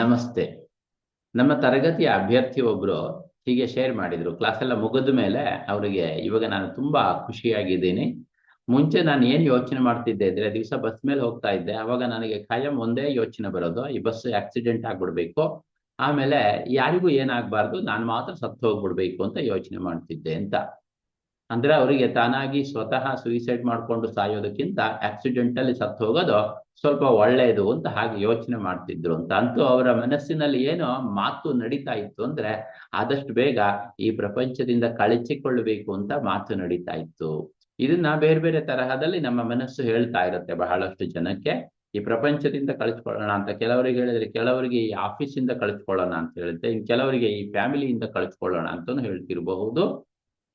ನಮಸ್ತೆ. ನಮ್ಮ ತರಗತಿಯ ಅಭ್ಯರ್ಥಿ ಒಬ್ರು ಹೀಗೆ ಶೇರ್ ಮಾಡಿದ್ರು. ಕ್ಲಾಸ್ ಎಲ್ಲ ಮುಗಿದ ಮೇಲೆ ಅವರಿಗೆ ಇವಾಗ ನಾನು ತುಂಬಾ ಖುಷಿಯಾಗಿದ್ದೀನಿ. ಮುಂಚೆ ನಾನು ಏನ್ ಯೋಚನೆ ಮಾಡ್ತಿದ್ದೆ ಅಂದ್ರೆ ದಿವಸ ಬಸ್ ಮೇಲೆ ಹೋಗ್ತಾ ಇದ್ದೆ. ಅವಾಗ ನನಗೆ ಖಾಯಂ ಒಂದೇ ಯೋಚನೆ ಬರೋದು. ಈ ಬಸ್ ಆಕ್ಸಿಡೆಂಟ್ ಆಗ್ಬಿಡ್ಬೇಕು. ಆಮೇಲೆ ಯಾರಿಗೂ ಏನಾಗ್ಬಾರ್ದು, ನಾನು ಮಾತ್ರ ಸತ್ತು ಹೋಗ್ಬಿಡ್ಬೇಕು ಅಂತ ಯೋಚನೆ ಮಾಡ್ತಿದ್ದೆ ಅಂತ. ಅಂದ್ರೆ ಅವರಿಗೆ ತಾನಾಗಿ ಸ್ವತಃ ಸುಯಿಸೈಡ್ ಮಾಡ್ಕೊಂಡು ಸಾಯೋದಕ್ಕಿಂತ ಆಕ್ಸಿಡೆಂಟ್ ಅಲ್ಲಿ ಸತ್ತು ಹೋಗೋದು ಸ್ವಲ್ಪ ಒಳ್ಳೆಯದು ಅಂತ ಹಾಗೆ ಯೋಚನೆ ಮಾಡ್ತಿದ್ರು ಅಂತ. ಅಂತೂ ಅವರ ಮನಸ್ಸಿನಲ್ಲಿ ಏನೋ ಮಾತು ನಡೀತಾ ಇತ್ತು ಅಂದ್ರೆ ಆದಷ್ಟು ಬೇಗ ಈ ಪ್ರಪಂಚದಿಂದ ಕಳಚಿಕೊಳ್ಳಬೇಕು ಅಂತ ಮಾತು ನಡೀತಾ ಇತ್ತು. ಇದನ್ನ ಬೇರೆ ಬೇರೆ ತರಹದಲ್ಲಿ ನಮ್ಮ ಮನಸ್ಸು ಹೇಳ್ತಾ ಇರುತ್ತೆ ಬಹಳಷ್ಟು ಜನಕ್ಕೆ. ಈ ಪ್ರಪಂಚದಿಂದ ಕಳಿಸ್ಕೊಳ್ಳೋಣ ಅಂತ ಕೆಲವರಿಗೆ ಹೇಳಿದ್ರೆ ಕೆಲವರಿಗೆ ಈ ಆಫೀಸಿಂದ ಕಳಿಸ್ಕೊಳ್ಳೋಣ ಅಂತ ಹೇಳುತ್ತೆ, ಇನ್ ಕೆಲವರಿಗೆ ಈ ಫ್ಯಾಮಿಲಿಯಿಂದ ಕಳಿಸ್ಕೊಳ್ಳೋಣ ಅಂತಾನು ಹೇಳ್ತಿರಬಹುದು.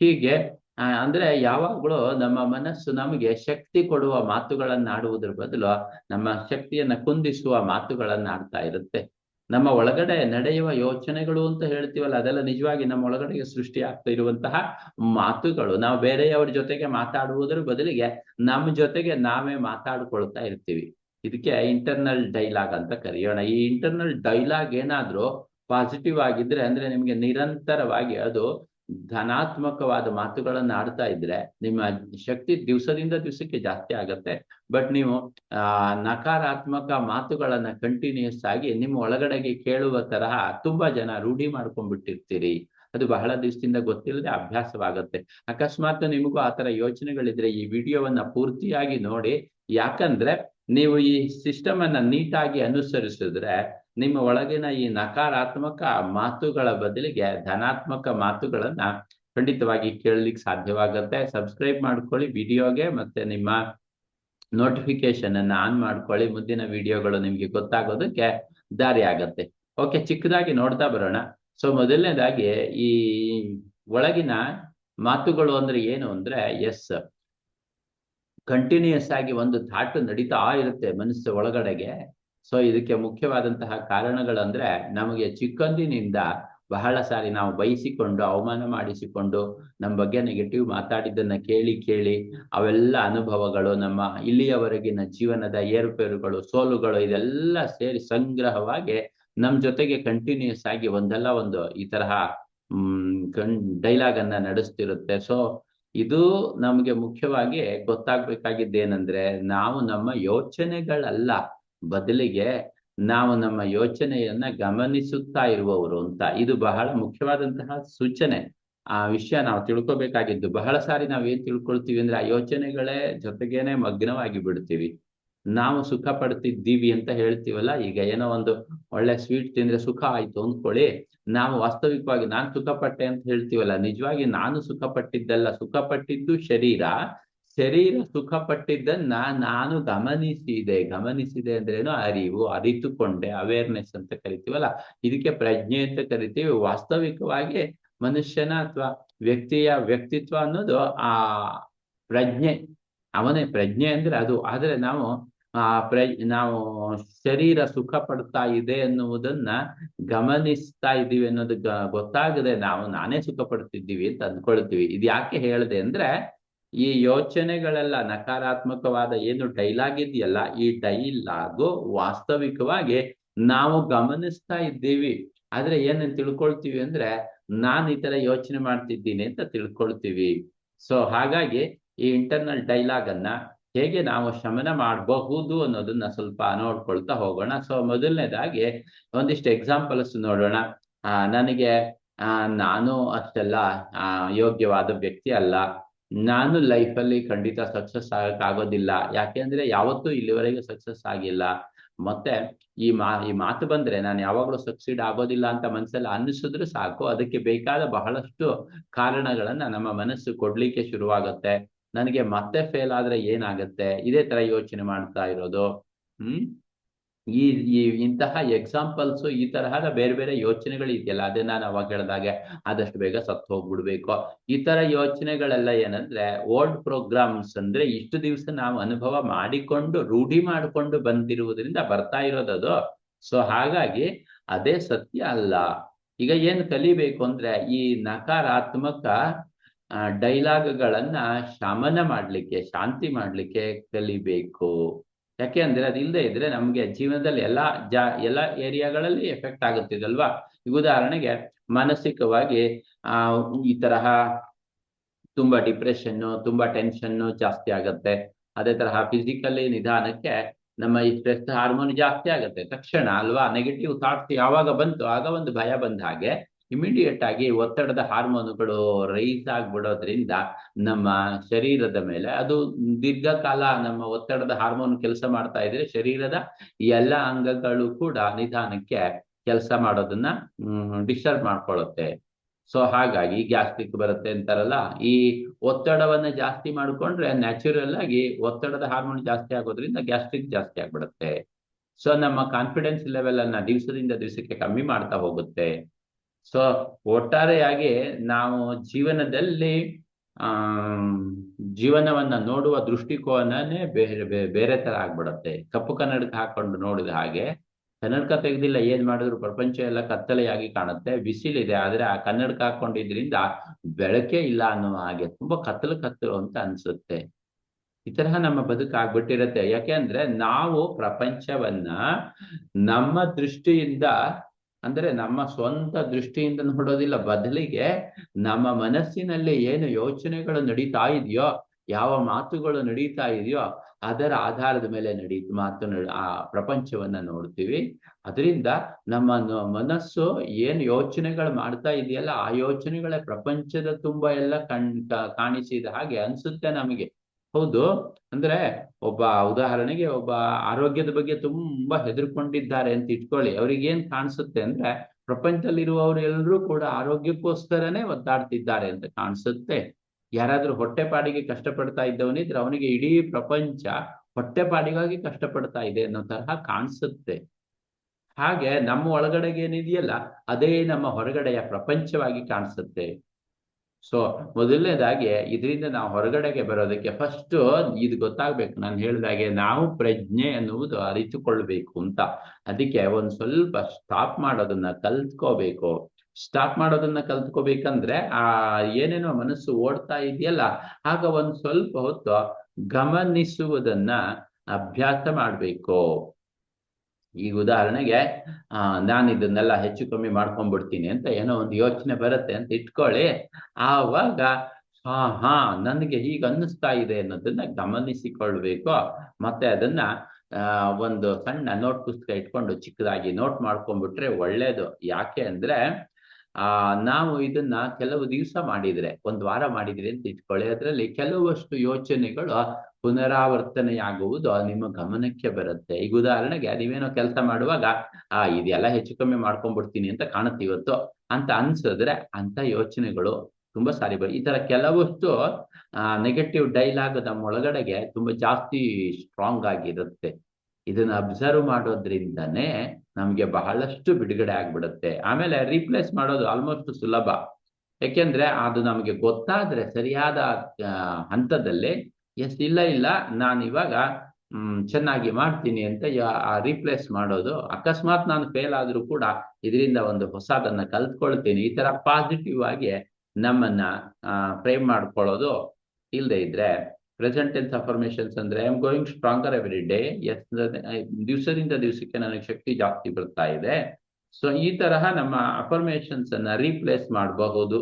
ಹೀಗೆ ಅಂದ್ರೆ ಯಾವಾಗ್ಲೂ ನಮ್ಮ ಮನಸ್ಸು ನಮಗೆ ಶಕ್ತಿ ಕೊಡುವ ಮಾತುಗಳನ್ನ ಆಡುವುದರ ಬದಲು ನಮ್ಮ ಶಕ್ತಿಯನ್ನ ಕುಂದಿಸುವ ಮಾತುಗಳನ್ನ ಆಡ್ತಾ ಇರುತ್ತೆ. ನಮ್ಮ ಒಳಗಡೆ ನಡೆಯುವ ಯೋಚನೆಗಳು ಅಂತ ಹೇಳ್ತೀವಲ್ಲ, ಅದೆಲ್ಲ ನಿಜವಾಗಿ ನಮ್ಮ ಒಳಗಡೆಗೆ ಸೃಷ್ಟಿ ಆಗ್ತಾ ಇರುವಂತಹ ಮಾತುಗಳು. ನಾವು ಬೇರೆಯವರ ಜೊತೆಗೆ ಮಾತಾಡುವುದರ ಬದಲಿಗೆ ನಮ್ಮ ಜೊತೆಗೆ ನಾವೇ ಮಾತಾಡ್ಕೊಳ್ತಾ ಇರ್ತೀವಿ. ಇದಕ್ಕೆ ಇಂಟರ್ನಲ್ ಡೈಲಾಗ್ ಅಂತ ಕರೆಯೋಣ. ಈ ಇಂಟರ್ನಲ್ ಡೈಲಾಗ್ ಏನಾದ್ರೂ ಪಾಸಿಟಿವ್ ಆಗಿದ್ರೆ ಅಂದ್ರೆ ನಿಮ್ಗೆ ನಿರಂತರವಾಗಿ ಅದು ಧನಾತ್ಮಕವಾದ ಮಾತುಗಳನ್ನ ಆಡ್ತಾ ಇದ್ರೆ ನಿಮ್ಮ ಶಕ್ತಿ ದಿವಸದಿಂದ ದಿವಸಕ್ಕೆ ಜಾಸ್ತಿ ಆಗತ್ತೆ. ಬಟ್ ನೀವು, ಆ, ನಕಾರಾತ್ಮಕ ಮಾತುಗಳನ್ನ ಕಂಟಿನ್ಯೂಸ್ ಆಗಿ ನಿಮ್ಮ ಒಳಗಡೆಗೆ ಕೇಳುವ ತರಹ ತುಂಬಾ ಜನ ರೂಢಿ ಮಾಡ್ಕೊಂಡ್ಬಿಟ್ಟಿರ್ತೀರಿ. ಅದು ಬಹಳ ದಿವಸದಿಂದ ಗೊತ್ತಿಲ್ಲದೆ ಅಭ್ಯಾಸವಾಗತ್ತೆ. ಅಕಸ್ಮಾತ್ ನಿಮಗೂ ಆತರ ಯೋಚನೆಗಳಿದ್ರೆ ಈ ವಿಡಿಯೋವನ್ನ ಪೂರ್ತಿಯಾಗಿ ನೋಡಿ. ಯಾಕಂದ್ರೆ, ನೀವು ಈ ಸಿಸ್ಟಮ್ ಅನ್ನ ನೀಟಾಗಿ ಅನುಸರಿಸಿದ್ರೆ ನಿಮ್ಮ ಒಳಗಿನ ಈ ನಕಾರಾತ್ಮಕ ಮಾತುಗಳ ಬದಲಿಗೆ ಧನಾತ್ಮಕ ಮಾತುಗಳನ್ನ ಖಂಡಿತವಾಗಿ ಕೇಳಲಿಕ್ಕೆ ಸಾಧ್ಯವಾಗುತ್ತೆ. ಸಬ್ಸ್ಕ್ರೈಬ್ ಮಾಡ್ಕೊಳ್ಳಿ ವಿಡಿಯೋಗೆ ಮತ್ತೆ ನಿಮ್ಮ ನೋಟಿಫಿಕೇಶನ್ ಅನ್ನ ಆನ್ ಮಾಡ್ಕೊಳ್ಳಿ. ಮುಂದಿನ ವಿಡಿಯೋಗಳು ನಿಮ್ಗೆ ಗೊತ್ತಾಗೋದಕ್ಕೆ ದಾರಿ ಆಗತ್ತೆ ಓಕೆ ಚಿಕ್ಕದಾಗಿ ನೋಡ್ತಾ ಬರೋಣ. ಸೊ ಮೊದಲನೇದಾಗಿ ಈ ಒಳಗಿನ ಮಾತುಗಳು ಅಂದ್ರೆ ಏನು ಅಂದ್ರೆ ಎಸ್ ಕಂಟಿನ್ಯೂಸ್ ಆಗಿ ಒಂದು ಥಾಟ್ ನಡೀತಾ ಇರುತ್ತೆ ಮನಸ್ಸು ಒಳಗಡೆಗೆ. ಸೊ ಇದಕ್ಕೆ ಮುಖ್ಯವಾದಂತಹ ಕಾರಣಗಳಂದ್ರೆ ನಮಗೆ ಚಿಕ್ಕಂದಿನಿಂದ ಬಹಳ ಸಾರಿ ನಾವು ಬಯಸಿಕೊಂಡು ಅವಮಾನ ಮಾಡಿಸಿಕೊಂಡು, ನಮ್ಮ ಬಗ್ಗೆ ನೆಗೆಟಿವ್ ಮಾತಾಡಿದ್ದನ್ನ ಕೇಳಿ ಕೇಳಿ ಅವೆಲ್ಲ ಅನುಭವಗಳು, ನಮ್ಮ ಇಲ್ಲಿಯವರೆಗಿನ ಜೀವನದ ಏರುಪೇರುಗಳು, ಸೋಲುಗಳು ಇದೆಲ್ಲ ಸೇರಿ ಸಂಗ್ರಹವಾಗಿ ನಮ್ಮ ಜೊತೆಗೆ ಕಂಟಿನ್ಯೂಸ್ ಆಗಿ ಒಂದಲ್ಲ ಒಂದು ಈ ತರಹ, ಹ್ಮ್ ಡೈಲಾಗ್ ಅನ್ನ ನಡೆಸ್ತಿರುತ್ತೆ. ಸೊ ಇದು ನಮಗೆ ಮುಖ್ಯವಾಗಿ ಗೊತ್ತಾಗ್ಬೇಕಾಗಿದ್ದೇನೆಂದ್ರೆ ನಾವು ನಮ್ಮ ಯೋಚನೆಗಳಲ್ಲ ಬದಲಿಗೆ ನಾವು ನಮ್ಮ ಯೋಚನೆಯನ್ನ ಗಮನಿಸುತ್ತಾ ಇರುವವರು ಅಂತ. ಇದು ಬಹಳ ಮುಖ್ಯವಾದಂತಹ ಸೂಚನೆ. ಆ ವಿಷಯ ನಾವು ತಿಳ್ಕೊಬೇಕಾಗಿದ್ದು ಬಹಳ ಸಾರಿ ನಾವ್ ಏನ್ ತಿಳ್ಕೊಳ್ತೀವಿ ಅಂದ್ರೆ ಆ ಯೋಚನೆಗಳೇ ಜೊತೆಗೇನೆ ಮಗ್ನವಾಗಿ ಬಿಡ್ತೀವಿ. ನಾವು ಸುಖ ಪಡ್ತಿದ್ದೀವಿ ಅಂತ ಹೇಳ್ತೀವಲ್ಲ, ಈಗ ಏನೋ ಒಂದು ಒಳ್ಳೆ ಸ್ವೀಟ್ ತಿಂದ್ರೆ ಸುಖ ಆಯ್ತು ಅಂದ್ಕೊಳ್ಳಿ. ನಾವು ವಾಸ್ತವಿಕವಾಗಿ ನಾನ್ ಸುಖ ಪಟ್ಟೆ ಅಂತ ಹೇಳ್ತೀವಲ್ಲ, ನಿಜವಾಗಿ ನಾನು ಸುಖ ಪಟ್ಟಿದ್ದಲ್ಲ ಸುಖ ಪಟ್ಟಿದ್ದು ಶರೀರ. ಶರೀರ ಸುಖ ಪಟ್ಟಿದ್ದನ್ನ ನಾನು ಗಮನಿಸಿದೆ. ಗಮನಿಸಿದೆ ಅಂದ್ರೇನು ಅರಿವು, ಅರಿತುಕೊಂಡೆ ಅವೇರ್ನೆಸ್ ಅಂತ ಕರಿತೀವಲ್ಲ? ಇದಕ್ಕೆ ಪ್ರಜ್ಞೆ ಅಂತ ಕರಿತೀವಿ. ವಾಸ್ತವಿಕವಾಗಿ ಮನುಷ್ಯನ ಅಥವಾ ವ್ಯಕ್ತಿಯ ವ್ಯಕ್ತಿತ್ವ ಅನ್ನೋದು ಆ ಪ್ರಜ್ಞೆ. ಅವನೇ ಪ್ರಜ್ಞೆ ಅಂದ್ರೆ ಅದು. ಆದ್ರೆ ನಾವು ಆ ಪ್ರ ನಾವು ಶರೀರ ಸುಖ ಪಡ್ತಾ ಇದೆ ಅನ್ನುವುದನ್ನ ಗಮನಿಸ್ತಾ ಇದ್ದೀವಿ ಅನ್ನೋದು ಗೊತ್ತಾಗದೆ ನಾವು ನಾನೇ ಸುಖ ಪಡ್ತಿದ್ದೀವಿ ಅಂತ ಅಂದ್ಕೊಳ್ತೀವಿ. ಇದು ಯಾಕೆ ಹೇಳಿದೆ ಅಂದ್ರೆ ಈ ಯೋಚನೆಗಳೆಲ್ಲ ನಕಾರಾತ್ಮಕವಾದ ಏನು ಡೈಲಾಗ್ ಇದೆಯಲ್ಲ, ಈ ಡೈಲಾಗು ವಾಸ್ತವಿಕವಾಗಿ ನಾವು ಗಮನಿಸ್ತಾ ಇದ್ದೀವಿ. ಆದ್ರೆ ಏನಂತ ತಿಳ್ಕೊಳ್ತೀವಿ ಅಂದ್ರೆ, ನಾನು ಈ ತರ ಯೋಚನೆ ಮಾಡ್ತಿದ್ದೀನಿ ಅಂತ ತಿಳ್ಕೊಳ್ತೀವಿ. ಸೊ ಹಾಗಾಗಿ ಈ ಇಂಟರ್ನಲ್ ಡೈಲಾಗ್ ಅನ್ನ ಹೇಗೆ ನಾವು ಶಮನ ಮಾಡಬಹುದು ಅನ್ನೋದನ್ನ ಸ್ವಲ್ಪ ನೋಡ್ಕೊಳ್ತಾ ಹೋಗೋಣ. ಸೊ ಮೊದಲನೇದಾಗಿ ಒಂದಿಷ್ಟು ಎಕ್ಸಾಂಪಲ್ಸ್ ನೋಡೋಣ. ಆ, ನನಗೆ, ಆ, ನಾನು ಅಷ್ಟೆಲ್ಲ, ಆ, ಯೋಗ್ಯವಾದ ವ್ಯಕ್ತಿ ಅಲ್ಲ. ನಾನು ಲೈಫಲ್ಲಿ ಖಂಡಿತ ಸಕ್ಸಸ್ ಆಗೋದಿಲ್ಲ. ಯಾಕೆಂದ್ರೆ ಯಾವತ್ತೂ ಇಲ್ಲಿವರೆಗೆ ಸಕ್ಸಸ್ ಆಗಿಲ್ಲ. ಮತ್ತೆ ಈ ಮಾ, ಈ ಮಾತು ಬಂದ್ರೆ ನಾನು ಯಾವಾಗಲೂ ಸಕ್ಸೀಡ್ ಆಗೋದಿಲ್ಲ ಅಂತ ಮನಸ್ಸಲ್ಲಿ ಅನ್ನಿಸಿದ್ರು ಸಾಕು. ಅದಕ್ಕೆ ಬೇಕಾದ ಬಹಳಷ್ಟು ಕಾರಣಗಳನ್ನ ನಮ್ಮ ಮನಸ್ಸು ಕೊಡ್ಲಿಕ್ಕೆ ಶುರುವಾಗತ್ತೆ. ನನಗೆ ಮತ್ತೆ ಫೇಲ್ ಆದ್ರೆ ಏನಾಗುತ್ತೆ? ಇದೇ ತರ ಯೋಚನೆ ಮಾಡ್ತಾ ಇರೋದು. ಹ್ಮ್? ಈ ಈ ಇಂತಹ ಎಕ್ಸಾಂಪಲ್ಸ್ ಈ ತರಹದ ಬೇರೆ ಬೇರೆ ಯೋಚನೆಗಳು ಇದೆಯಲ್ಲ ಅದೇ ನಾನು ಅವಾಗ ಹೇಳ್ದಾಗೆ, ಆದಷ್ಟು ಬೇಗ ಸತ್ತು ಹೋಗ್ಬಿಡ್ಬೇಕು. ಈ ತರ ಯೋಚನೆಗಳೆಲ್ಲ ಏನಂದ್ರೆ ಓಲ್ಡ್ ಪ್ರೋಗ್ರಾಮ್ಸ್ ಅಂದ್ರೆ ಇಷ್ಟು ದಿವಸ ನಾವು ಅನುಭವ ಮಾಡಿಕೊಂಡು, ರೂಢಿ ಮಾಡಿಕೊಂಡು ಬಂದಿರುವುದರಿಂದ ಬರ್ತಾ ಇರೋದದು. ಸೊ ಹಾಗಾಗಿ ಅದೇ ಸತ್ಯ ಅಲ್ಲ. ಈಗ ಏನ್ ಕಲಿಬೇಕು ಅಂದ್ರೆ, ಈ ನಕಾರಾತ್ಮಕ ಡೈಲಾಗ್ಗಳನ್ನ ಶಮನ ಮಾಡ್ಲಿಕ್ಕೆ, ಶಾಂತಿ ಮಾಡ್ಲಿಕ್ಕೆ ಕಲಿಬೇಕು. ಯಾಕೆ ಅಂದ್ರೆ ಅದು ಇಲ್ಲದೆ ಇದ್ರೆ ನಮ್ಗೆ ಜೀವನದಲ್ಲಿ ಎಲ್ಲಾ ಜಾ, ಎಲ್ಲ ಏರಿಯಾಗಳಲ್ಲಿ ಎಫೆಕ್ಟ್ ಆಗುತ್ತಿದಲ್ವಾ? ಉದಾಹರಣೆಗೆ ಮಾನಸಿಕವಾಗಿ ಈ ತರಹ ತುಂಬಾ ಡಿಪ್ರೆಷನ್ನು ತುಂಬಾ ಟೆನ್ಷನ್ನು ಜಾಸ್ತಿ ಆಗತ್ತೆ. ಅದೇ ತರಹ ಫಿಸಿಕಲಿ ನಿಧಾನಕ್ಕೆ ನಮ್ಮ ಈ ಸ್ಟ್ರೆಸ್ ಹಾರ್ಮೋನ್ ಜಾಸ್ತಿ ಆಗುತ್ತೆ. ತಕ್ಷಣ ಅಲ್ವಾ? ನೆಗೆಟಿವ್ ಥಾಟ್ಸ್ ಯಾವಾಗ ಬಂತು ಆಗ ಒಂದು ಭಯ ಬಂದ ಹಾಗೆ ಇಮಿಡಿಯೇಟ್ ಆಗಿ ಒತ್ತಡದ ಹಾರ್ಮೋನುಗಳು ರೈಸ್ ಆಗ್ಬಿಡೋದ್ರಿಂದ ನಮ್ಮ ಶರೀರದ ಮೇಲೆ, ಅದು ದೀರ್ಘಕಾಲ ನಮ್ಮ ಒತ್ತಡದ ಹಾರ್ಮೋನ್ ಕೆಲಸ ಮಾಡ್ತಾ ಇದ್ರೆ ಶರೀರದ ಎಲ್ಲ ಅಂಗಗಳು ಕೂಡ ನಿಧಾನಕ್ಕೆ ಕೆಲಸ ಮಾಡೋದನ್ನ ಡಿಸ್ಟರ್ಬ್ ಮಾಡ್ಕೊಳ್ಳುತ್ತೆ. ಸೊ ಹಾಗಾಗಿ ಗ್ಯಾಸ್ಟ್ರಿಕ್ ಬರುತ್ತೆ ಅಂತಾರಲ್ಲ, ಈ ಒತ್ತಡವನ್ನ ಜಾಸ್ತಿ ಮಾಡ್ಕೊಂಡ್ರೆ ನ್ಯಾಚುರಲ್ ಆಗಿ ಒತ್ತಡದ ಹಾರ್ಮೋನ್ ಜಾಸ್ತಿ ಆಗೋದ್ರಿಂದ ಗ್ಯಾಸ್ಟ್ರಿಕ್ ಜಾಸ್ತಿ ಆಗ್ಬಿಡುತ್ತೆ. ಸೊ ನಮ್ಮ ಕಾನ್ಫಿಡೆನ್ಸ್ ಲೆವೆಲ್ ಅನ್ನ ದಿವಸದಿಂದ ದಿವಸಕ್ಕೆ ಕಮ್ಮಿ ಮಾಡ್ತಾ ಹೋಗುತ್ತೆ. ಸೊ ಒಟ್ಟಾರೆಯಾಗಿ ನಾವು ಜೀವನದಲ್ಲಿ, ಆ, ಜೀವನವನ್ನ ನೋಡುವ ದೃಷ್ಟಿಕೋನನೇ ಬೇರೆ ಬೇರೆ ತರ ಆಗ್ಬಿಡತ್ತೆ. ಕಪ್ಪು ಕನ್ನಡಕ ಹಾಕೊಂಡು ನೋಡಿದ ಹಾಗೆ, ಕನ್ನಡಕ ತೆಗೆದಿಲ್ಲ, ಏನ್ ಮಾಡಿದ್ರು ಪ್ರಪಂಚ ಎಲ್ಲ ಕತ್ತಲೆಯಾಗಿ ಕಾಣುತ್ತೆ, ಬಿಸಿಲಿದೆ, ಆದ್ರೆ ಆ ಕನ್ನಡಕ ಹಾಕೊಂಡಿದ್ರಿಂದ ಬೆಳಕೆ ಇಲ್ಲ ಅನ್ನೋ ಹಾಗೆ ತುಂಬಾ ಕತ್ತಲು ಕತ್ತಲು ಅಂತ ಅನ್ಸುತ್ತೆ. ಈ ತರಹ ನಮ್ಮ ಬದುಕು ಆಗ್ಬಿಟ್ಟಿರತ್ತೆ. ಯಾಕೆ ಅಂದ್ರೆ ನಾವು ಪ್ರಪಂಚವನ್ನ ನಮ್ಮ ದೃಷ್ಟಿಯಿಂದ ಅಂದ್ರೆ ನಮ್ಮ ಸ್ವಂತ ದೃಷ್ಟಿಯಿಂದ ನೋಡೋದಿಲ್ಲ ಬದಲಿಗೆ ನಮ್ಮ ಮನಸ್ಸಿನಲ್ಲಿ ಏನು ಯೋಚನೆಗಳು ನಡೀತಾ ಇದೆಯೋ, ಯಾವ ಮಾತುಗಳು ನಡೀತಾ ಇದೆಯೋ, ಅದರ ಆಧಾರದ ಮೇಲೆ ನಡೀ, ಮಾತು ಆ ಪ್ರಪಂಚವನ್ನ ನೋಡ್ತೀವಿ. ಅದರಿಂದ ನಮ್ಮ ಮನಸ್ಸು ಏನು ಯೋಚನೆಗಳು ಮಾಡ್ತಾ ಇದೆಯಲ್ಲ, ಆ ಯೋಚನೆಗಳೇ ಪ್ರಪಂಚದ ತುಂಬಾ ಎಲ್ಲ ಕಣ್ ಕಾಣಿಸಿದ ಹಾಗೆ ಅನ್ಸುತ್ತೆ ನಮಗೆ. ಹೌದು. ಅಂದ್ರೆ ಒಬ್ಬ ಉದಾಹರಣೆಗೆ ಒಬ್ಬ ಆರೋಗ್ಯದ ಬಗ್ಗೆ ತುಂಬಾ ಹೆದರ್ಕೊಂಡಿದ್ದಾರೆ ಅಂತ ಇಟ್ಕೊಳ್ಳಿ. ಅವ್ರಿಗೆ ಏನ್ ಕಾಣಿಸುತ್ತೆ ಅಂದ್ರೆ ಪ್ರಪಂಚದಲ್ಲಿರುವವರು ಎಲ್ಲರೂ ಕೂಡ ಆರೋಗ್ಯಕ್ಕೋಸ್ಕರನೇ ಒದ್ದಾಡ್ತಿದ್ದಾರೆ ಅಂತ ಕಾಣಿಸುತ್ತೆ. ಯಾರಾದ್ರೂ ಹೊಟ್ಟೆಪಾಡಿಗೆ ಕಷ್ಟಪಡ್ತಾ ಇದ್ದವನಿದ್ರೆ ಅವನಿಗೆ ಇಡೀ ಪ್ರಪಂಚ ಹೊಟ್ಟೆಪಾಡಿಗಾಗಿ ಕಷ್ಟಪಡ್ತಾ ಇದೆ ಅನ್ನೋ ತರಹ ಕಾಣಿಸುತ್ತೆ. ಹಾಗೆ ನಮ್ಮ ಒಳಗಡೆಗೆ ಏನಿದೆಯಲ್ಲ, ಅದೇ ನಮ್ಮ ಹೊರಗಡೆಯ ಪ್ರಪಂಚವಾಗಿ ಕಾಣಿಸುತ್ತೆ. ಸೊ ಮೊದಲನೇದಾಗಿ ಇದರಿಂದ ನಾವು ಹೊರಗಡೆಗೆ ಬರೋದಕ್ಕೆ ಫಸ್ಟ್ ಇದು ಗೊತ್ತಾಗ್ಬೇಕು. ನಾನು ಹೇಳಿದಾಗೆ ನಾವು ಪ್ರಜ್ಞೆ ಅನ್ನುವುದು ಅರಿತುಕೊಳ್ಬೇಕು ಅಂತ. ಅದಕ್ಕೆ ಒಂದ್ ಸ್ವಲ್ಪ ಸ್ಟಾಪ್ ಮಾಡೋದನ್ನ ಕಲ್ತ್ಕೋಬೇಕು. ಸ್ಟಾಪ್ ಮಾಡೋದನ್ನ ಕಲ್ತ್ಕೋಬೇಕಂದ್ರೆ, ಆ, ಏನೇನೋ ಮನಸ್ಸು ಓಡ್ತಾ ಇದೆಯಲ್ಲ, ಆಗ ಒಂದ್ ಸ್ವಲ್ಪ ಹೊತ್ತು ಗಮನಿಸುವುದನ್ನ ಅಭ್ಯಾಸ ಮಾಡ್ಬೇಕು. ಈಗ ಉದಾಹರಣೆಗೆ, ಆ ನಾನು ಇದನ್ನೆಲ್ಲ ಹೆಚ್ಚು ಕಮ್ಮಿ ಮಾಡ್ಕೊಂಡ್ಬಿಡ್ತೀನಿ ಅಂತ ಏನೋ ಒಂದು ಯೋಚನೆ ಬರುತ್ತೆ ಅಂತ ಇಟ್ಕೊಳ್ಳಿ. ಆವಾಗ, ಹಾ ಹಾ, ನನಗೆ ಹೀಗೆ ಅನ್ನಿಸ್ತಾ ಇದೆ ಅನ್ನೋದನ್ನ ಗಮನಿಸಿಕೊಳ್ಬೇಕು. ಮತ್ತೆ ಅದನ್ನ ಒಂದು ಸಣ್ಣ ನೋಟ್ ಪುಸ್ತಕ ಇಟ್ಕೊಂಡು ಚಿಕ್ಕದಾಗಿ ನೋಟ್ ಮಾಡ್ಕೊಂಡ್ಬಿಟ್ರೆ ಒಳ್ಳೇದು. ಯಾಕೆ ಅಂದ್ರೆ, ಆ, ನಾವು ಇದನ್ನ ಕೆಲವು ದಿವಸ ಮಾಡಿದ್ರೆ, ಒಂದು ವಾರ ಮಾಡಿದ್ರೆ ಅಂತ ಇಟ್ಕೊಳ್ಳಿ. ಅದರಲ್ಲಿ ಕೆಲವಷ್ಟು ಯೋಚನೆಗಳು ಪುನರಾವರ್ತನೆಯಾಗುವುದು ನಿಮ್ಮ ಗಮನಕ್ಕೆ ಬರುತ್ತೆ. ಈಗ ಉದಾಹರಣೆಗೆ ನೀವೇನೋ ಕೆಲಸ ಮಾಡುವಾಗ, ಆ, ಇದೆಲ್ಲ ಹೆಚ್ಚು ಕಮ್ಮಿ ಮಾಡ್ಕೊಂಡ್ಬಿಡ್ತೀನಿ ಅಂತ ಕಾಣುತ್ತೆ ಇವತ್ತು ಅಂತ ಅನ್ಸಿದ್ರೆ ಅಂತ ಯೋಚನೆಗಳು ತುಂಬಾ ಸಾರಿ ಬರ್ ಈ ತರ ಕೆಲವಷ್ಟು ನೆಗೆಟಿವ್ ಡೈಲಾಗ್ ನಮ್ಮ ಒಳಗಡೆಗೆ ತುಂಬಾ ಜಾಸ್ತಿ ಸ್ಟ್ರಾಂಗ್ ಆಗಿರುತ್ತೆ. ಇದನ್ನ ಅಬ್ಸರ್ವ್ ಮಾಡೋದ್ರಿಂದನೇ ನಮ್ಗೆ ಬಹಳಷ್ಟು ಬಿಡುಗಡೆ ಆಗ್ಬಿಡುತ್ತೆ. ಆಮೇಲೆ ರೀಪ್ಲೇಸ್ ಮಾಡೋದು ಆಲ್ಮೋಸ್ಟ್ ಸುಲಭ. ಯಾಕೆಂದ್ರೆ ಅದು ನಮಗೆ ಗೊತ್ತಾದ್ರೆ ಸರಿಯಾದ ಹಂತದಲ್ಲಿ ಎಸ್ ಇಲ್ಲ. ಇಲ್ಲ ನಾನು ಇವಾಗ ಚೆನ್ನಾಗಿ ಮಾಡ್ತೀನಿ ಅಂತ ರೀಪ್ಲೇಸ್ ಮಾಡೋದು. ಅಕಸ್ಮಾತ್ ನಾನು ಫೇಲ್ ಆದ್ರೂ ಕೂಡ ಇದರಿಂದ ಒಂದು ಹೊಸದನ್ನ ಕಲ್ತ್ಕೊಳ್ತೀನಿ. ಈ ತರ ಪಾಸಿಟಿವ್ ಆಗಿ ನಮ್ಮನ್ನ ಫ್ರೇಮ್ ಮಾಡ್ಕೊಳ್ಳೋದು ಇಲ್ಲದೆ ಇದ್ರೆ ಪ್ರೆಸೆಂಟ್ ಟೆನ್ಸ್ ಅಫರ್ಮೇಶನ್ಸ್ ಅಂದ್ರೆ I am going stronger every day S ದಿವಸದಿಂದ ದಿವಸಕ್ಕೆ ನನಗೆ ಶಕ್ತಿ ಜಾಸ್ತಿ ಬರ್ತಾ ಇದೆ. ಸೊ ಈ ತರಹ ನಮ್ಮ ಅಫರ್ಮೇಶನ್ಸ್ ಅನ್ನ ರೀಪ್ಲೇಸ್ ಮಾಡಬಹುದು.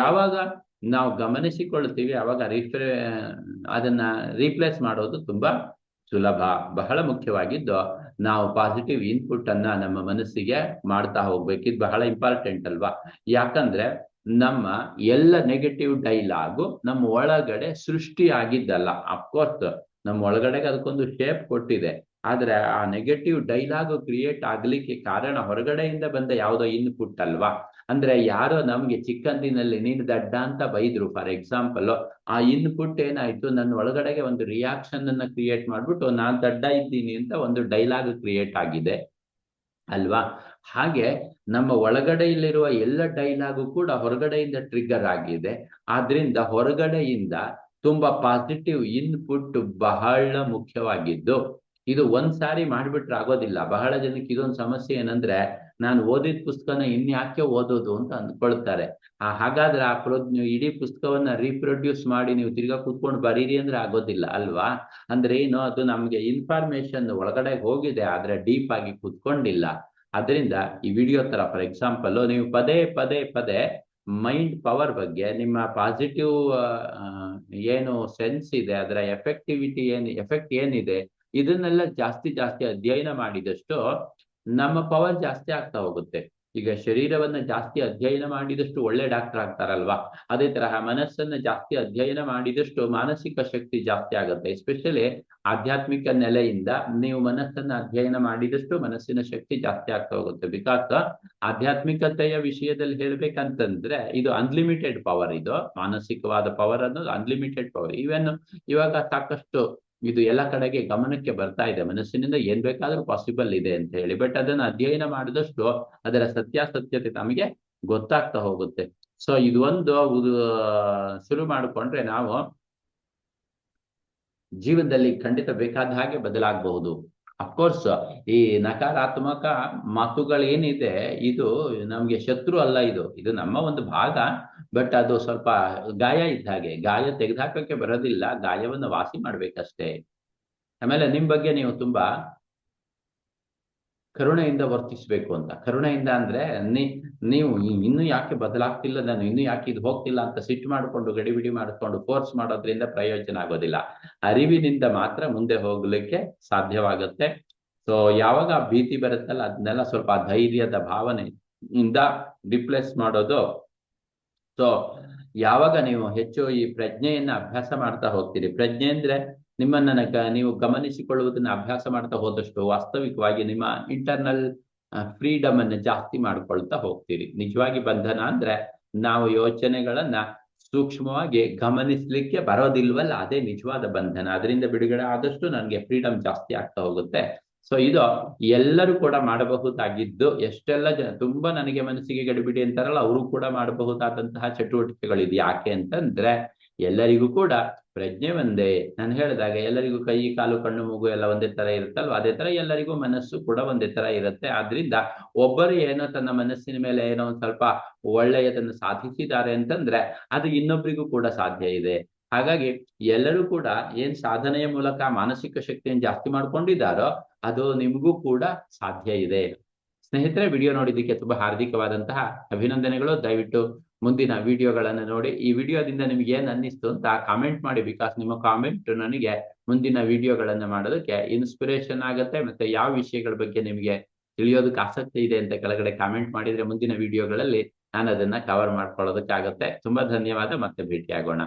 ಯಾವಾಗ ನಾವು ಗಮನಿಸಿಕೊಳ್ಳುತ್ತೀವಿ, ಅವಾಗ ರಿಫ್ರೆ ಅದನ್ನ ರೀಪ್ಲೇಸ್ ಮಾಡೋದು ತುಂಬಾ ಸುಲಭ. ಬಹಳ ಮುಖ್ಯವಾಗಿದ್ದು, ನಾವು ಪಾಸಿಟಿವ್ ಇನ್ಪುಟ್ ಅನ್ನ ನಮ್ಮ ಮನಸ್ಸಿಗೆ ಮಾಡ್ತಾ ಹೋಗ್ಬೇಕು. ಇದು ಬಹಳ ಇಂಪಾರ್ಟೆಂಟ್ ಅಲ್ವಾ? ಯಾಕಂದ್ರೆ, ನಮ್ಮ ಎಲ್ಲ ನೆಗೆಟಿವ್ ಡೈಲಾಗು ನಮ್ಮ ಒಳಗಡೆ ಸೃಷ್ಟಿ ಆಗಿದ್ದಲ್ಲ ಅಫ್ಕೋರ್ಸ್ ನಮ್ಮ ಒಳಗಡೆಗೆ ಅದಕ್ಕೊಂದು ಶೇಪ್ ಕೊಟ್ಟಿದೆ. ಆದ್ರೆ ಆ ನೆಗೆಟಿವ್ ಡೈಲಾಗ್ ಕ್ರಿಯೇಟ್ ಆಗ್ಲಿಕ್ಕೆ ಕಾರಣ ಹೊರಗಡೆಯಿಂದ ಬಂದ ಯಾವುದೋ ಇನ್ಪುಟ್ ಅಲ್ವಾ? ಅಂದ್ರೆ ಯಾರೋ ನಮ್ಗೆ ಚಿಕ್ಕಂದಿನಲ್ಲಿ ನೀನು ದಡ್ಡ ಅಂತ ಬೈದ್ರು ಫಾರ್ ಎಕ್ಸಾಂಪಲ್ ಆ ಇನ್ಪುಟ್ ಏನಾಯ್ತು? ನನ್ನ ಒಳಗಡೆಗೆ ಒಂದು ರಿಯಾಕ್ಷನ್ ಅನ್ನ ಕ್ರಿಯೇಟ್ ಮಾಡ್ಬಿಟ್ಟು, ನಾನ್ ದಡ್ಡ ಇದ್ದೀನಿ ಅಂತ ಒಂದು ಡೈಲಾಗ್ ಕ್ರಿಯೇಟ್ ಆಗಿದೆ ಅಲ್ವಾ? ಹಾಗೆ ನಮ್ಮ ಒಳಗಡೆಯಲ್ಲಿರುವ ಎಲ್ಲ ಡೈಲಾಗು ಕೂಡ ಹೊರಗಡೆಯಿಂದ ಟ್ರಿಗರ್ ಆಗಿದೆ. ಆದ್ರಿಂದ ಹೊರಗಡೆಯಿಂದ ತುಂಬಾ ಪಾಸಿಟಿವ್ ಇನ್ಪುಟ್ ಬಹಳ ಮುಖ್ಯವಾಗಿದ್ದು ಇದು ಒಂದ್ ಸಾರಿ ಮಾಡ್ಬಿಟ್ರೆ ಆಗೋದಿಲ್ಲ. ಬಹಳ ಜನಕ್ಕೆ ಇದೊಂದು ಸಮಸ್ಯೆ ಏನಂದ್ರೆ, ನಾನು ಓದಿದ ಪುಸ್ತಕನ ಇನ್ಯಾಕೆ ಓದೋದು ಅಂತ ಅಂದ್ಕೊಳ್ತಾರೆ. ಆ, ಹಾಗಾದ್ರೆ ಆ ಪ್ರೊ ಇಡೀ ಪುಸ್ತಕವನ್ನ ರೀಪ್ರೊಡ್ಯೂಸ್ ಮಾಡಿ ನೀವು ತಿರ್ಗಾ ಕೂತ್ಕೊಂಡು ಬರೀರಿ ಅಂದ್ರೆ ಆಗೋದಿಲ್ಲ, ಅಲ್ವಾ? ಅಂದ್ರೆ ಏನು, ಅದು ನಮ್ಗೆ ಇನ್ಫಾರ್ಮೇಶನ್ ಒಳಗಡೆ ಹೋಗಿದೆ, ಆದ್ರೆ ಡೀಪ್ ಆಗಿ ಕೂತ್ಕೊಂಡಿಲ್ಲ. ಅದರಿಂದ ಈ ವಿಡಿಯೋ ತರ ಫಾರ್ ಎಕ್ಸಾಂಪಲ್ ನೀವು ಪದೇ ಪದೇ ಪದೇ ಮೈಂಡ್ ಪವರ್ ಬಗ್ಗೆ ನಿಮ್ಮ ಪಾಸಿಟಿವ್ ಏನು ಸೆನ್ಸ್ ಇದೆ, ಅದರ ಎಫೆಕ್ಟಿವಿಟಿ ಏನು ಎಫೆಕ್ಟ್ ಏನಿದೆ ಇದನ್ನೆಲ್ಲ ಜಾಸ್ತಿ ಜಾಸ್ತಿ ಅಧ್ಯಯನ ಮಾಡಿದಷ್ಟು ನಮ್ಮ ಪವರ್ ಜಾಸ್ತಿ ಆಗ್ತಾ ಹೋಗುತ್ತೆ. ಈಗ ಶರೀರವನ್ನ ಜಾಸ್ತಿ ಅಧ್ಯಯನ ಮಾಡಿದಷ್ಟು ಒಳ್ಳೆ ಡಾಕ್ಟರ್ ಆಗ್ತಾರಲ್ವಾ? ಅದೇ ತರಹ ಮನಸ್ಸನ್ನ ಜಾಸ್ತಿ ಅಧ್ಯಯನ ಮಾಡಿದಷ್ಟು ಮಾನಸಿಕ ಶಕ್ತಿ ಜಾಸ್ತಿ ಆಗುತ್ತೆ. ಎಸ್ಪೆಷಲಿ ಆಧ್ಯಾತ್ಮಿಕ ನೆಲೆಯಿಂದ ನೀವು ಮನಸ್ಸನ್ನ ಅಧ್ಯಯನ ಮಾಡಿದಷ್ಟು ಮನಸ್ಸಿನ ಶಕ್ತಿ ಜಾಸ್ತಿ ಆಗ್ತಾ ಹೋಗುತ್ತೆ. ಬಿಕಾಸ್ ಆಧ್ಯಾತ್ಮಿಕತೆಯ ವಿಷಯದಲ್ಲಿ ಹೇಳ್ಬೇಕಂತಂದ್ರೆ ಇದು ಅನ್ಲಿಮಿಟೆಡ್ ಪವರ್ ಇದು. ಮಾನಸಿಕವಾದ ಪವರ್ ಅನ್ನೋದು ಅನ್ಲಿಮಿಟೆಡ್ ಪವರ್ ಇವನ್ ಇವಾಗ ಸಾಕಷ್ಟು ಇದು ಎಲ್ಲ ಕಡೆಗೆ ಗಮನಕ್ಕೆ ಬರ್ತಾ ಇದೆ. ಮನಸ್ಸಿನಿಂದ ಏನ್ ಬೇಕಾದ್ರೂ ಪಾಸಿಬಲ್ ಇದೆ ಅಂತ ಹೇಳಿ. ಬಟ್ ಅದನ್ನ ಅಧ್ಯಯನ ಮಾಡಿದಷ್ಟು ಅದರ ಸತ್ಯಾಸತ್ಯತೆ ನಮಗೆ ಗೊತ್ತಾಗ್ತಾ ಹೋಗುತ್ತೆ. ಸೊ ಇದು ಒಂದು ಶುರು ಮಾಡಿಕೊಂಡ್ರೆ ನಾವು ಜೀವನದಲ್ಲಿ ಖಂಡಿತ ಬೇಕಾದ ಹಾಗೆ ಬದಲಾಗಬಹುದು. ಅಫ್ಕೋರ್ಸ್ ಈ ನಕಾರಾತ್ಮಕ ಮಾತುಗಳೇನಿದೆ, ಇದು ನಮ್ಗೆ ಶತ್ರು ಅಲ್ಲ ಇದು. ಇದು ನಮ್ಮ ಒಂದು ಭಾಗ ಬಟ್ ಅದು ಸ್ವಲ್ಪ ಗಾಯ ಇದ್ದ ಹಾಗೆ. ಗಾಯ ತೆಗೆದುಹಾಕಕ್ಕೆ ಬರೋದಿಲ್ಲ, ಗಾಯವನ್ನು ವಾಸಿ ಮಾಡ್ಬೇಕಷ್ಟೇ. ಆಮೇಲೆ ನಿಮ್ ಬಗ್ಗೆ ನೀವು ತುಂಬಾ ಕರುಣೆಯಿಂದ ವರ್ತಿಸ್ಬೇಕು ಅಂತ. ಕರುಣೆಯಿಂದ ಅಂದ್ರೆ ನೀವು ಇನ್ನು ಯಾಕೆ ಬದಲಾಗ್ತಿಲ್ಲ, ನಾನು ಇನ್ನು ಯಾಕೆ ಇದು ಹೋಗ್ತಿಲ್ಲ ಅಂತ ಸಿಟ್ ಮಾಡಿಕೊಂಡು ಗಡಿಬಿಡಿ ಮಾಡಿಕೊಂಡು ಫೋರ್ಸ್ ಮಾಡೋದ್ರಿಂದ ಪ್ರಯೋಜನ ಆಗೋದಿಲ್ಲ. ಅರಿವಿನಿಂದ ಮಾತ್ರ ಮುಂದೆ ಹೋಗ್ಲಿಕ್ಕೆ ಸಾಧ್ಯವಾಗುತ್ತೆ. ಸೊ ಯಾವಾಗ ಭೀತಿ ಬರುತ್ತಲ್ಲ, ಅದನ್ನೆಲ್ಲ ಸ್ವಲ್ಪ ಧೈರ್ಯದ ಭಾವನೆ ಇಂದ ರಿಪ್ಲೇಸ್ ಮಾಡೋದು. ಸೊ ಯಾವಾಗ ನೀವು ಹೆಚ್ಚು ಈ ಪ್ರಜ್ಞೆಯನ್ನ ಅಭ್ಯಾಸ ಮಾಡ್ತಾ ಹೋಗ್ತೀರಿ? ಪ್ರಜ್ಞೆ ಅಂದ್ರೆ ನಿಮ್ಮನ್ನ ನೀವು ಗಮನಿಸಿಕೊಳ್ಳುವುದನ್ನ ಅಭ್ಯಾಸ ಮಾಡ್ತಾ ಹೋದಷ್ಟು ವಾಸ್ತವಿಕವಾಗಿ ನಿಮ್ಮ ಇಂಟರ್ನಲ್ ಫ್ರೀಡಮ್ ಅನ್ನ ಜಾಸ್ತಿ ಮಾಡ್ಕೊಳ್ತಾ ಹೋಗ್ತೀರಿ. ನಿಜವಾಗಿ ಬಂಧನ ಅಂದ್ರೆ ನಾವು ಯೋಚನೆಗಳನ್ನ ಸೂಕ್ಷ್ಮವಾಗಿ ಗಮನಿಸ್ಲಿಕ್ಕೆ ಬರೋದಿಲ್ವಲ್ಲ, ಅದೇ ನಿಜವಾದ ಬಂಧನ. ಅದರಿಂದ ಬಿಡುಗಡೆ ಆದಷ್ಟು ನನಗೆ ಫ್ರೀಡಮ್ ಜಾಸ್ತಿ ಆಗ್ತಾ ಹೋಗುತ್ತೆ. ಸೊ ಇದು ಎಲ್ಲರೂ ಕೂಡ ಮಾಡಬಹುದಾಗಿದ್ದು, ಎಷ್ಟೆಲ್ಲ ಜನ ತುಂಬಾ ನನಗೆ ಮನಸ್ಸಿಗೆ ಗಡಿಬಿಡಿ ಅಂತಾರಲ್ಲ, ಅವರು ಕೂಡ ಮಾಡಬಹುದಾದಂತಹ ಚಟುವಟಿಕೆಗಳಿದೆ ಯಾಕೆ ಅಂತಂದ್ರೆ ಎಲ್ಲರಿಗೂ ಕೂಡ ಪ್ರಜ್ಞೆ ಒಂದೇ. ನಾನು ಹೇಳಿದಾಗ ಎಲ್ಲರಿಗೂ ಕೈ, ಕಾಲು, ಕಣ್ಣು, ಮೂಗು ಎಲ್ಲ ಒಂದೇ ತರ ಇರುತ್ತಲ್ವ? ಅದೇ ತರ ಎಲ್ಲರಿಗೂ ಮನಸ್ಸು ಕೂಡ ಒಂದೇ ತರ ಇರುತ್ತೆ. ಆದ್ರಿಂದ ಒಬ್ಬರು ಏನೋ ತನ್ನ ಮನಸ್ಸಿನ ಮೇಲೆ ಏನೋ ಒಂದ್ ಸ್ವಲ್ಪ ಒಳ್ಳೆಯದನ್ನು ಸಾಧಿಸಿದ್ದಾರೆ ಅಂತಂದ್ರೆ ಅದು ಇನ್ನೊಬ್ಬರಿಗೂ ಕೂಡ ಸಾಧ್ಯ ಇದೆ. ಹಾಗಾಗಿ ಎಲ್ಲರೂ ಕೂಡ ಏನ್ ಸಾಧನೆಯ ಮೂಲಕ ಮಾನಸಿಕ ಶಕ್ತಿಯನ್ನು ಜಾಸ್ತಿ ಮಾಡ್ಕೊಂಡಿದ್ದಾರೋ ಅದು ನಿಮಗೂ ಕೂಡ ಸಾಧ್ಯ ಇದೆ. ಸ್ನೇಹಿತರೆ, ವಿಡಿಯೋ ನೋಡಿದ್ದಕ್ಕೆ ತುಂಬಾ ಹಾರ್ದಿಕವಾದಂತಹ ಅಭಿನಂದನೆಗಳು. ದಯವಿಟ್ಟು ಮುಂದಿನ ವಿಡಿಯೋಗಳನ್ನು ನೋಡಿ. ಈ ವಿಡಿಯೋದಿಂದ ನಿಮ್ಗೆ ಏನ್ ಅನ್ನಿಸ್ತು ಅಂತ ಕಾಮೆಂಟ್ ಮಾಡಿ ಬಿಕಾಸ್ ನಿಮ್ಮ ಕಾಮೆಂಟ್ ನನಗೆ ಮುಂದಿನ ವಿಡಿಯೋಗಳನ್ನು ಮಾಡೋದಕ್ಕೆ ಇನ್ಸ್ಪಿರೇಷನ್ ಆಗುತ್ತೆ ಮತ್ತೆ ಯಾವ ವಿಷಯಗಳ ಬಗ್ಗೆ ನಿಮಗೆ ತಿಳಿಯೋದಕ್ಕೆ ಆಸಕ್ತಿ ಇದೆ ಅಂತ ಕೆಳಗಡೆ ಕಾಮೆಂಟ್ ಮಾಡಿದ್ರೆ ಮುಂದಿನ ವಿಡಿಯೋಗಳಲ್ಲಿ ನಾನು ಅದನ್ನ ಕವರ್ ಮಾಡ್ಕೊಳ್ಳೋದಕ್ಕಾಗತ್ತೆ ತುಂಬಾ ಧನ್ಯವಾದ. ಮತ್ತೆ ಭೇಟಿ ಆಗೋಣ